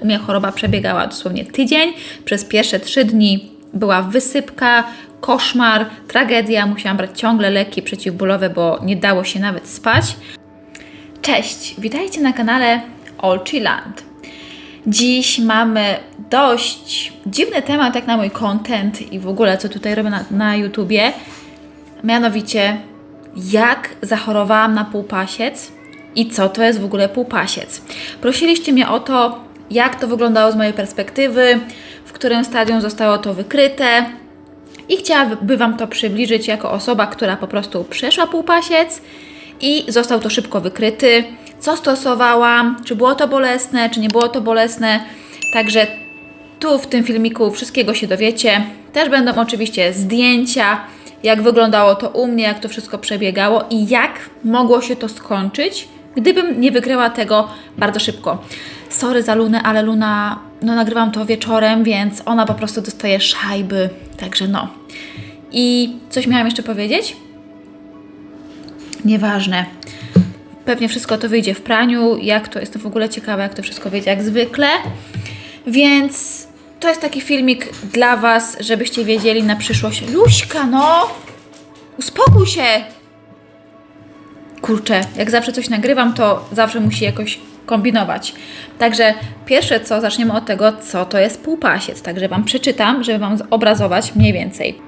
U mnie choroba przebiegała dosłownie tydzień. Przez pierwsze trzy dni była wysypka, koszmar, tragedia. Musiałam brać ciągle leki przeciwbólowe, bo nie dało się nawet spać. Cześć, witajcie na kanale Olchiland. Dziś mamy dość dziwny temat jak na mój content i w ogóle co tutaj robię na, na YouTubie. Mianowicie, jak zachorowałam na półpasiec i co to jest w ogóle półpasiec. Prosiliście mnie o to, jak to wyglądało z mojej perspektywy, w którym stadium zostało to wykryte i chciałabym Wam to przybliżyć jako osoba, która po prostu przeszła półpasiec i został to szybko wykryty. Co stosowałam, czy było to bolesne, czy nie było to bolesne. Także tu w tym filmiku wszystkiego się dowiecie. Też będą oczywiście zdjęcia, jak wyglądało to u mnie, jak to wszystko przebiegało i jak mogło się to skończyć, gdybym nie wykryła tego bardzo szybko. Sorry za Lunę, ale Luna, no nagrywam to wieczorem, więc ona po prostu dostaje szajby, także no. I coś miałam jeszcze powiedzieć? Nieważne. Pewnie wszystko to wyjdzie w praniu, jak to jest to w ogóle ciekawe, jak to wszystko wyjdzie jak zwykle. Więc to jest taki filmik dla Was, żebyście wiedzieli na przyszłość. Luśka, no! Uspokój się! Kurczę, jak zawsze coś nagrywam, to zawsze musi jakoś kombinować. Także pierwsze co, zaczniemy od tego, co to jest półpasiec. Także Wam przeczytam, żeby Wam zobrazować mniej więcej.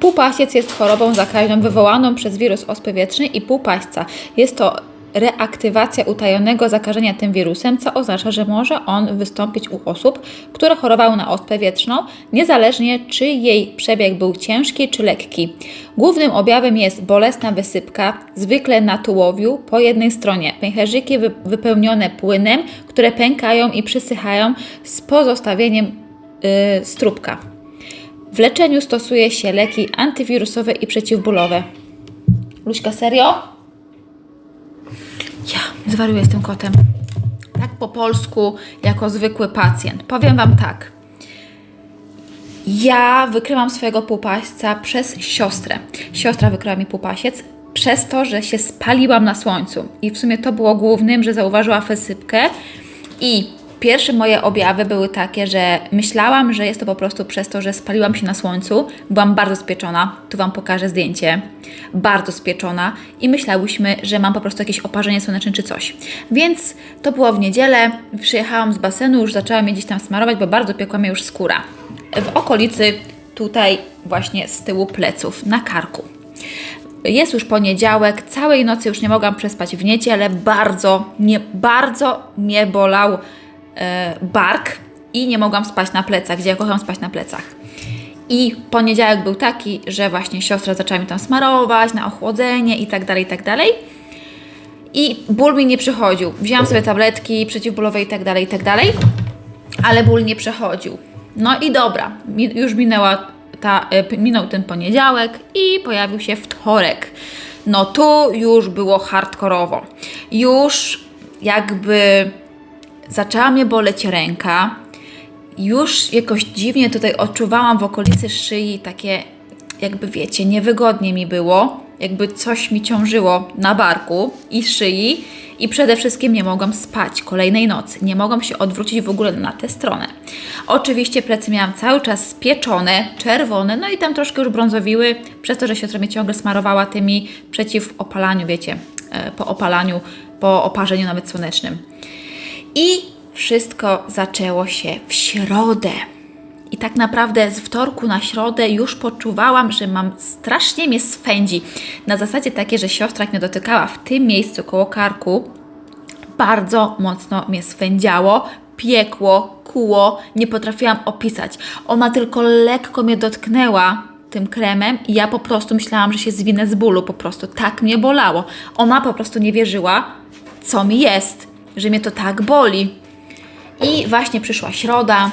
Półpasiec jest chorobą zakaźną wywołaną przez wirus ospy wietrznej i półpaśca. Jest to reaktywacja utajonego zakażenia tym wirusem, co oznacza, że może on wystąpić u osób, które chorowały na ospę wietrzną, niezależnie czy jej przebieg był ciężki czy lekki. Głównym objawem jest bolesna wysypka, zwykle na tułowiu po jednej stronie, pęcherzyki wy wypełnione płynem, które pękają i przysychają z pozostawieniem yy, strubka. W leczeniu stosuje się leki antywirusowe i przeciwbólowe. Luśka, serio? Ja zwariuję z tym kotem. Tak po polsku, jako zwykły pacjent. Powiem Wam tak. Ja wykryłam swojego półpaśca przez siostrę. Siostra wykryła mi półpasiec przez to, że się spaliłam na słońcu. I w sumie to było głównym, że zauważyła wysypkę i Pierwsze moje objawy były takie, że myślałam, że jest to po prostu przez to, że spaliłam się na słońcu. Byłam bardzo spieczona. Tu Wam pokażę zdjęcie. Bardzo spieczona i myślałyśmy, że mam po prostu jakieś oparzenie słoneczne czy coś. Więc to było w niedzielę. Przyjechałam z basenu, już zaczęłam mnie gdzieś tam smarować, bo bardzo piekła mnie już skóra. W okolicy tutaj właśnie z tyłu pleców, na karku. Jest już poniedziałek, całej nocy już nie mogłam przespać w niedzielę. Bardzo, nie, bardzo mnie bolał bark i nie mogłam spać na plecach, gdzie ja kocham spać na plecach. I poniedziałek był taki, że właśnie siostra zaczęła mi tam smarować na ochłodzenie i tak dalej, i tak dalej. I ból mi nie przychodził. Wzięłam sobie tabletki przeciwbólowe i tak dalej, i tak dalej, ale ból nie przechodził. No i dobra, już minęła ta, e, minął ten poniedziałek i pojawił się wtorek. No tu już było hardkorowo. Już jakby zaczęła mnie boleć ręka. Już jakoś dziwnie tutaj odczuwałam w okolicy szyi takie, jakby wiecie, niewygodnie mi było, jakby coś mi ciążyło na barku i szyi. I przede wszystkim nie mogłam spać kolejnej nocy. Nie mogłam się odwrócić w ogóle na tę stronę. Oczywiście plecy miałam cały czas spieczone, czerwone, no i tam troszkę już brązowiły, przez to, że siostra mnie ciągle smarowała tymi przeciw opalaniu, wiecie, e, po opalaniu, po oparzeniu nawet słonecznym. I wszystko zaczęło się w środę. I tak naprawdę z wtorku na środę już poczuwałam, że mam strasznie mnie swędzi. Na zasadzie takie, że siostra mnie dotykała w tym miejscu koło karku, bardzo mocno mnie swędziało, piekło, kuło, nie potrafiłam opisać. Ona tylko lekko mnie dotknęła tym kremem i ja po prostu myślałam, że się zwinę z bólu, po prostu tak mnie bolało. Ona po prostu nie wierzyła, co mi jest, że mnie to tak boli. I właśnie przyszła środa,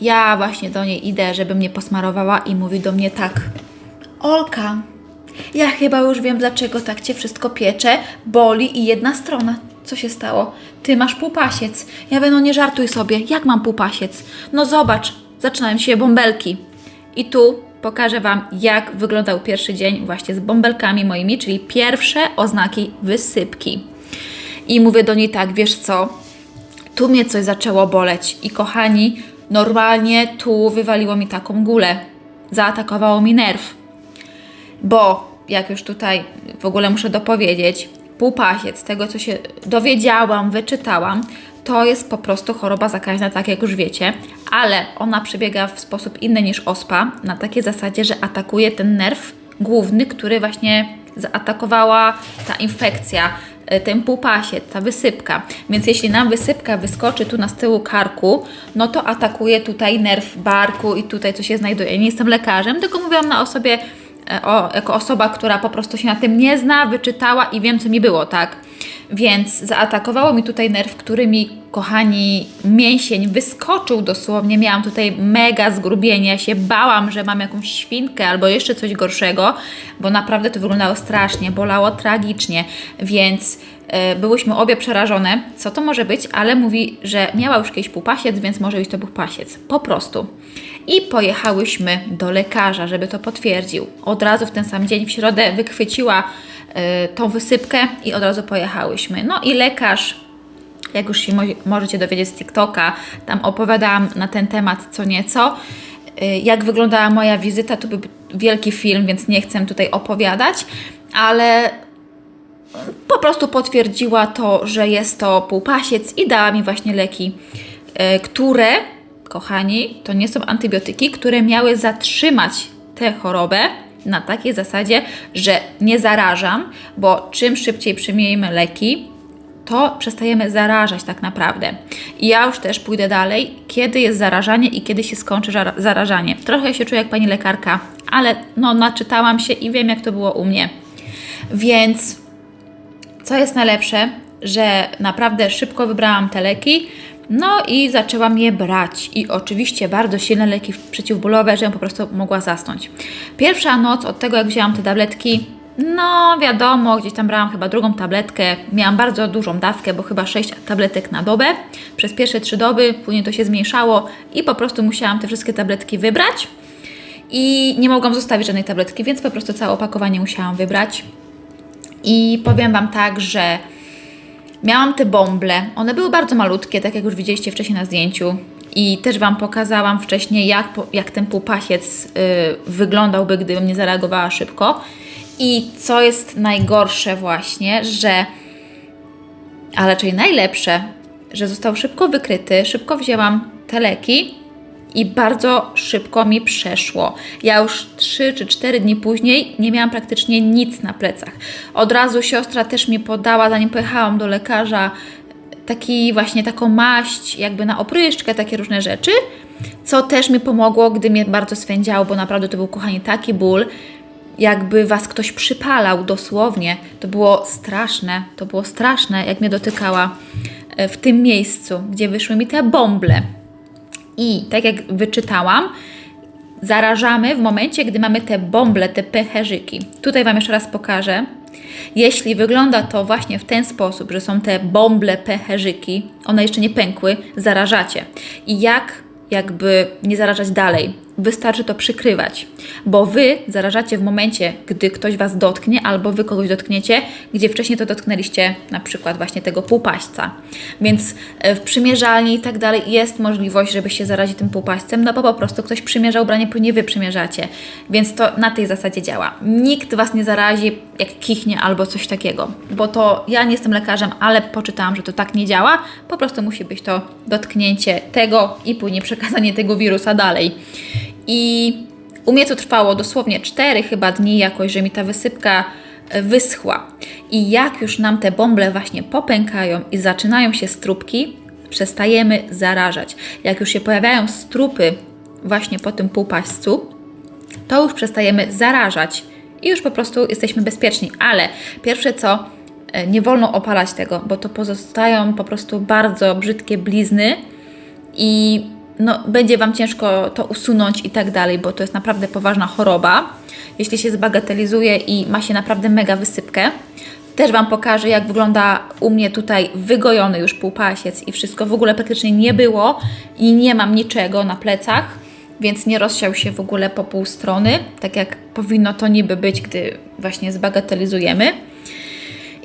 ja właśnie do niej idę, żeby mnie posmarowała i mówi do mnie tak. Olka, ja chyba już wiem, dlaczego tak Cię wszystko piecze, boli i jedna strona. Co się stało? Ty masz półpasiec. Ja wiem, no nie żartuj sobie. Jak mam półpasiec? No zobacz, zaczynają się bąbelki. I tu pokażę Wam, jak wyglądał pierwszy dzień właśnie z bąbelkami moimi, czyli pierwsze oznaki wysypki. I mówię do niej tak, wiesz co, Tu mnie coś zaczęło boleć i kochani, normalnie tu wywaliło mi taką gulę. Zaatakowało mi nerw. Bo, jak już tutaj w ogóle muszę dopowiedzieć, półpasiec, z tego co się dowiedziałam, wyczytałam, to jest po prostu choroba zakaźna, tak jak już wiecie, ale ona przebiega w sposób inny niż ospa, na takiej zasadzie, że atakuje ten nerw główny, który właśnie zaatakowała ta infekcja, ten półpasiec, ta wysypka. Więc jeśli nam wysypka wyskoczy tu na z tyłu karku, no to atakuje tutaj nerw barku i tutaj co się znajduje. Nie jestem lekarzem, tylko mówiłam na osobie, e, o, jako osoba, która po prostu się na tym nie zna, wyczytała i wiem, co mi było, tak? Więc zaatakowało mi tutaj nerw, który mi, kochani, mięsień wyskoczył dosłownie. Miałam tutaj mega zgrubienie. Ja się bałam, że mam jakąś świnkę albo jeszcze coś gorszego, bo naprawdę to wyglądało strasznie, bolało tragicznie. Więc e, byłyśmy obie przerażone, co to może być, ale mówi, że miała już kiedyś półpasiec, więc może być to półpasiec. Po prostu. I pojechałyśmy do lekarza, żeby to potwierdził. Od razu w ten sam dzień, w środę, wychwyciła tą wysypkę i od razu pojechałyśmy. No i lekarz, jak już się mo możecie dowiedzieć z TikToka, tam opowiadałam na ten temat co nieco. Y, jak wyglądała moja wizyta, to był wielki film, więc nie chcę tutaj opowiadać, ale po prostu potwierdziła to, że jest to półpasiec i dała mi właśnie leki, y, które, kochani, to nie są antybiotyki, które miały zatrzymać tę chorobę na takiej zasadzie, że nie zarażam, bo czym szybciej przyjmiemy leki, to przestajemy zarażać tak naprawdę. I ja już też pójdę dalej, kiedy jest zarażanie i kiedy się skończy zarażanie. Trochę się czuję jak pani lekarka, ale no naczytałam się i wiem jak to było u mnie. Więc co jest najlepsze, że naprawdę szybko wybrałam te leki, no i zaczęłam je brać. I oczywiście bardzo silne leki przeciwbólowe, żebym po prostu mogła zasnąć. Pierwsza noc od tego, jak wzięłam te tabletki, no wiadomo, gdzieś tam brałam chyba drugą tabletkę. Miałam bardzo dużą dawkę, bo chyba 6 tabletek na dobę. Przez pierwsze 3 doby, później to się zmniejszało i po prostu musiałam te wszystkie tabletki wybrać. I nie mogłam zostawić żadnej tabletki, więc po prostu całe opakowanie musiałam wybrać. I powiem Wam tak, że Miałam te bąble. One były bardzo malutkie, tak jak już widzieliście wcześniej na zdjęciu. I też Wam pokazałam wcześniej, jak, jak ten półpasiec yy, wyglądałby, gdybym nie zareagowała szybko. I co jest najgorsze właśnie, że, a raczej najlepsze, że został szybko wykryty, szybko wzięłam te leki i bardzo szybko mi przeszło. Ja już 3 czy 4 dni później nie miałam praktycznie nic na plecach. Od razu siostra też mi podała, zanim pojechałam do lekarza, taki właśnie taką maść, jakby na opryszczkę, takie różne rzeczy, co też mi pomogło, gdy mnie bardzo swędziało, bo naprawdę to był, kochani, taki ból, jakby was ktoś przypalał dosłownie. To było straszne, to było straszne, jak mnie dotykała e, w tym miejscu, gdzie wyszły mi te bąble. I tak jak wyczytałam, zarażamy w momencie, gdy mamy te bąble, te pęcherzyki. Tutaj Wam jeszcze raz pokażę. Jeśli wygląda to właśnie w ten sposób, że są te bąble, pęcherzyki, one jeszcze nie pękły, zarażacie. I jak jakby nie zarażać dalej? Wystarczy to przykrywać, bo wy zarażacie w momencie, gdy ktoś was dotknie, albo wy kogoś dotkniecie, gdzie wcześniej to dotknęliście na przykład właśnie tego półpaśca. Więc e, w przymierzalni i tak dalej jest możliwość, żeby się zarazić tym półpaścem, no bo po prostu ktoś przymierza ubranie, później wy przymierzacie. Więc to na tej zasadzie działa. Nikt was nie zarazi, jak kichnie albo coś takiego, bo to ja nie jestem lekarzem, ale poczytałam, że to tak nie działa. Po prostu musi być to dotknięcie tego i później przekazanie tego wirusa dalej. I u mnie to trwało dosłownie 4 chyba dni jakoś, że mi ta wysypka e, wyschła. I jak już nam te bąble właśnie popękają i zaczynają się strupki, przestajemy zarażać. Jak już się pojawiają strupy właśnie po tym półpaścu, to już przestajemy zarażać i już po prostu jesteśmy bezpieczni. Ale pierwsze co, e, nie wolno opalać tego, bo to pozostają po prostu bardzo brzydkie blizny i no, będzie Wam ciężko to usunąć i tak dalej, bo to jest naprawdę poważna choroba. Jeśli się zbagatelizuje i ma się naprawdę mega wysypkę, też Wam pokażę, jak wygląda u mnie tutaj wygojony już półpasiec i wszystko w ogóle praktycznie nie było i nie mam niczego na plecach, więc nie rozsiał się w ogóle po pół strony, tak jak powinno to niby być, gdy właśnie zbagatelizujemy.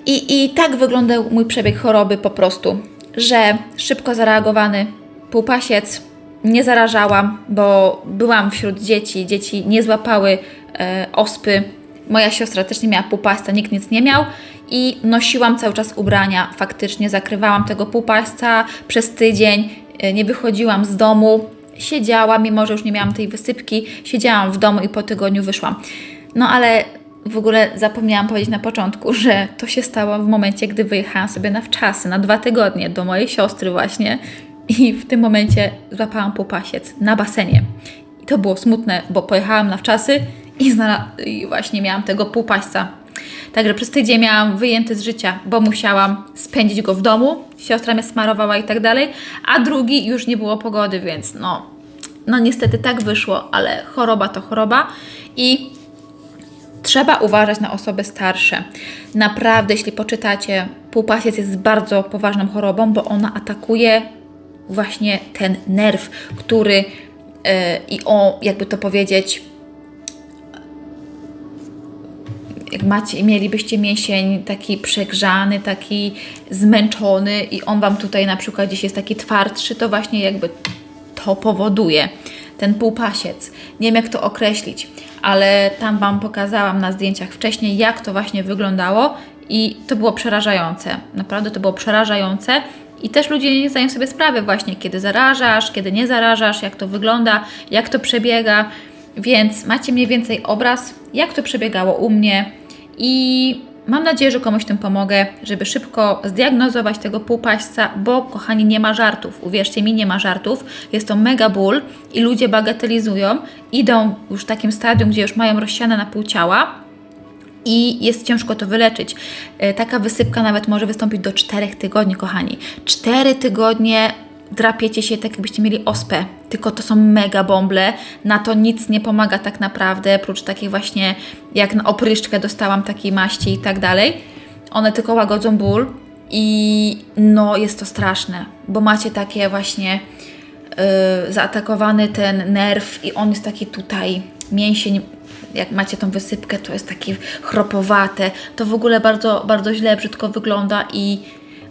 I, I tak wyglądał mój przebieg choroby po prostu że szybko zareagowany półpasiec nie zarażałam, bo byłam wśród dzieci. Dzieci nie złapały e, ospy. Moja siostra też nie miała półpaśca, nikt nic nie miał. I nosiłam cały czas ubrania. Faktycznie zakrywałam tego półpaśca przez tydzień. E, nie wychodziłam z domu. Siedziałam, mimo że już nie miałam tej wysypki, siedziałam w domu i po tygodniu wyszłam. No ale w ogóle zapomniałam powiedzieć na początku, że to się stało w momencie, gdy wyjechałam sobie na wczasy, na dwa tygodnie do mojej siostry właśnie i w tym momencie złapałam półpasiec na basenie. I to było smutne, bo pojechałam na wczasy i, i właśnie miałam tego półpaśca. Także przez tydzień miałam wyjęty z życia, bo musiałam spędzić go w domu, siostra mnie smarowała i tak dalej, a drugi już nie było pogody, więc no, no niestety tak wyszło, ale choroba to choroba i Trzeba uważać na osoby starsze. Naprawdę, jeśli poczytacie, półpasiec jest bardzo poważną chorobą, bo ona atakuje właśnie ten nerw, który yy, i o, jakby to powiedzieć, jak macie, mielibyście mięsień taki przegrzany, taki zmęczony i on Wam tutaj na przykład gdzieś jest taki twardszy, to właśnie jakby to powoduje ten półpasiec. Nie wiem jak to określić, ale tam Wam pokazałam na zdjęciach wcześniej, jak to właśnie wyglądało i to było przerażające. Naprawdę to było przerażające. I też ludzie nie zdają sobie sprawy właśnie, kiedy zarażasz, kiedy nie zarażasz, jak to wygląda, jak to przebiega. Więc macie mniej więcej obraz, jak to przebiegało u mnie i mam nadzieję, że komuś tym pomogę, żeby szybko zdiagnozować tego półpaśca, bo kochani, nie ma żartów. Uwierzcie mi, nie ma żartów. Jest to mega ból i ludzie bagatelizują, idą już w takim stadium, gdzie już mają rozsiane na pół ciała i jest ciężko to wyleczyć. E, Taka wysypka nawet może wystąpić do 4 tygodni, kochani. 4 tygodnie drapiecie się tak, jakbyście mieli ospę, tylko to są mega bąble, na to nic nie pomaga tak naprawdę, oprócz takiej właśnie, jak na opryszczkę dostałam takiej maści i tak dalej. One tylko łagodzą ból i no jest to straszne, bo macie takie właśnie yy, zaatakowany ten nerw i on jest taki tutaj, mięsień, jak macie tą wysypkę, to jest takie chropowate, to w ogóle bardzo, bardzo źle, brzydko wygląda i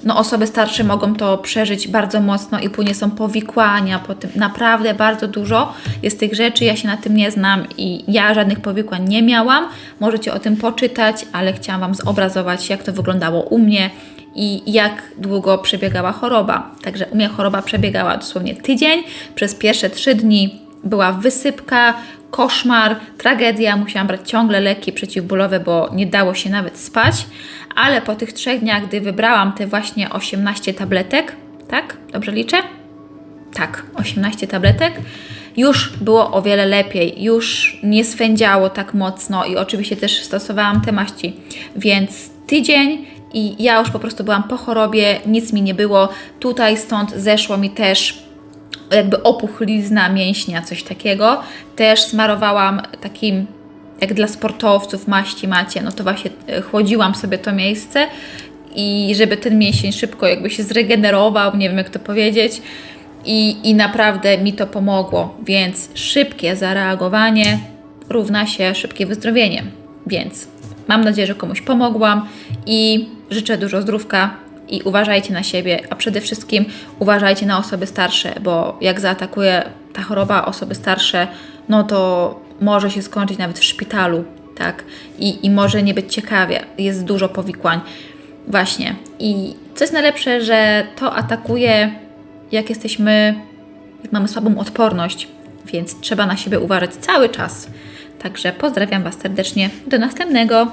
no osoby starsze mogą to przeżyć bardzo mocno i później są powikłania po tym. Naprawdę bardzo dużo jest tych rzeczy, ja się na tym nie znam i ja żadnych powikłań nie miałam. Możecie o tym poczytać, ale chciałam Wam zobrazować, jak to wyglądało u mnie i jak długo przebiegała choroba. Także u mnie choroba przebiegała dosłownie tydzień. Przez pierwsze trzy dni była wysypka, koszmar, tragedia. Musiałam brać ciągle leki przeciwbólowe, bo nie dało się nawet spać. Ale po tych trzech dniach, gdy wybrałam te właśnie 18 tabletek, tak? Dobrze liczę? Tak, 18 tabletek. Już było o wiele lepiej, już nie swędziało tak mocno i oczywiście też stosowałam te maści. Więc tydzień i ja już po prostu byłam po chorobie, nic mi nie było. Tutaj stąd zeszło mi też jakby opuchlizna mięśnia, coś takiego. Też smarowałam takim, jak dla sportowców maści macie, no to właśnie e, chłodziłam sobie to miejsce i żeby ten mięsień szybko jakby się zregenerował, nie wiem jak to powiedzieć. I, I naprawdę mi to pomogło, więc szybkie zareagowanie równa się szybkie wyzdrowienie. Więc mam nadzieję, że komuś pomogłam i życzę dużo zdrówka i uważajcie na siebie, a przede wszystkim uważajcie na osoby starsze, bo jak zaatakuje ta choroba osoby starsze, no to może się skończyć nawet w szpitalu, tak? I, i może nie być ciekawie, jest dużo powikłań. Właśnie. I co jest najlepsze, że to atakuje, jak jesteśmy, jak mamy słabą odporność, więc trzeba na siebie uważać cały czas. Także pozdrawiam Was serdecznie. Do następnego.